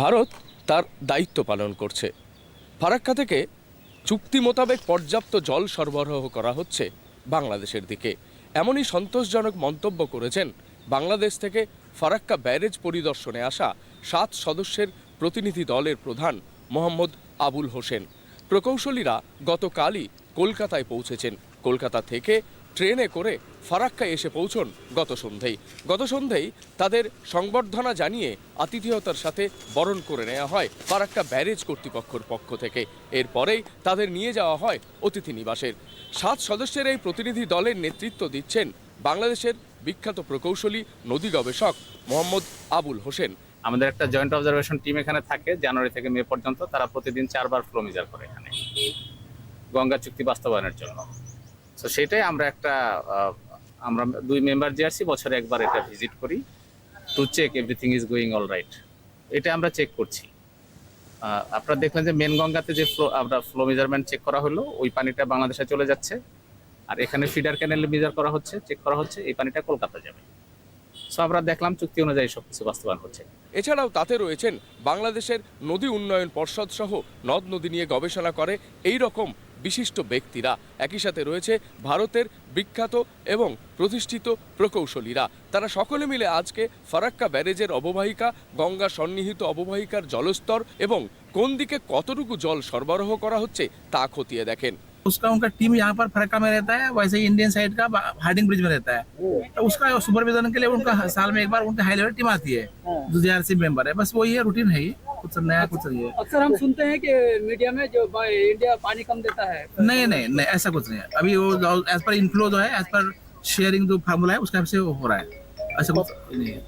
ভারত তার দায়িত্ব পালন করছে। ফারাক্কা থেকে চুক্তি মোতাবেক পর্যাপ্ত জল সরবরাহ করা হচ্ছে বাংলাদেশের দিকে। এমনই সন্তোষজনক মন্তব্য করেছেন বাংলাদেশ থেকে ফারাক্কা ব্যারেজ পরিদর্শনে আসা সাত সদস্যের প্রতিনিধি দলের প্রধান মোহাম্মদ আবুল হোসেন। প্রকৌশলীরা গতকালই কলকাতায় পৌঁছেছেন। কলকাতা থেকে ট্রেনে করে ফারাক্কায় এসে পৌঁছন গত সন্ধেই। গত সন্ধেই তাদের সংবর্ধনা জানিয়ে আতিথেয়তার সাথে বরণ করে নেওয়া হয় ফারাক্কা ব্যারেজ কর্তৃপক্ষের পক্ষ থেকে। এরপরেই তাদের নিয়ে যাওয়া হয় অতিথি নিবাসের। সাত সদস্যের এই প্রতিনিধি দলের নেতৃত্ব দিচ্ছেন বাংলাদেশের বিখ্যাত প্রকৌশলী, নদী গবেষক মোহাম্মদ আবুল হোসেন। আমাদের একটা জয়েন্ট অবজারভেশন টিম এখানে থাকে, জানুয়ারি থেকে মে পর্যন্ত। তারা প্রতিদিন চারবার ফ্লো মেজার করে এখানে। গঙ্গা চুক্তি বাস্তবায়নের জন্য। তো সেটাই আমরা একটা আমরা দুই মেম্বার জিআরসি বছরে একবার এটা ভিজিট করি to check everything is going all right এটা আমরা চেক করছি। আপনারা দেখলেন যে মেন গঙ্গাতে যে ফ্লো আমরা ফ্লো মেজারমেন্ট চেক করা হলো, ওই পানিটা বাংলাদেশে চলে যাচ্ছে। আর এখানে ফিডার ক্যানেলে মেজার করা হচ্ছে চেক করা হচ্ছে, এই পানিটা কলকাতা যাবে। সো আমরা দেখলাম চুক্তি অনুযায়ী সবকিছু বাস্তবায়ন হচ্ছে। এছাড়াও তাতে রয়েছেন বাংলাদেশের নদী উন্নয়ন পর্ষদ সহ নদ নদী নিয়ে গবেষণা করে, এই রকম বিশিষ্ট ব্যক্তিরা একই সাথে রয়েছে ভারতের বিখ্যাত এবং প্রতিষ্ঠিত প্রকৌশলীরা তারা সকলে মিলে আজকে ফারাক্কা ব্যারেজের অববাহিকা গঙ্গা সন্নিহিত অববাহিকার জলস্তর এবং কোন দিকে কতটুকু জল সরবরাহ করা হচ্ছে তা খতিয়ে দেখেন उसका उनका टीम यहाँ पर फरक्का में रहता है वैसे ही इंडियन साइड का हार्डिंग ब्रिज में रहता है तो उसका सुपरविजन के लिए उनका साल में एक बार उनका हाई लेवल टीम आती है जो जीआरसी मेंबर है बस वही है रूटीन है ये कुछ नया कुछ नहीं है अक्सर हम सुनते हैं कि मीडिया में जो इंडिया पानी कम देता है। नहीं नहीं नहीं ऐसा कुछ नहीं है। अभी वो एज पर इनफ्लो जो है एज पर शेयरिंग जो फार्मूला है उसका से हो रहा है। ऐसा कुछ नहीं है।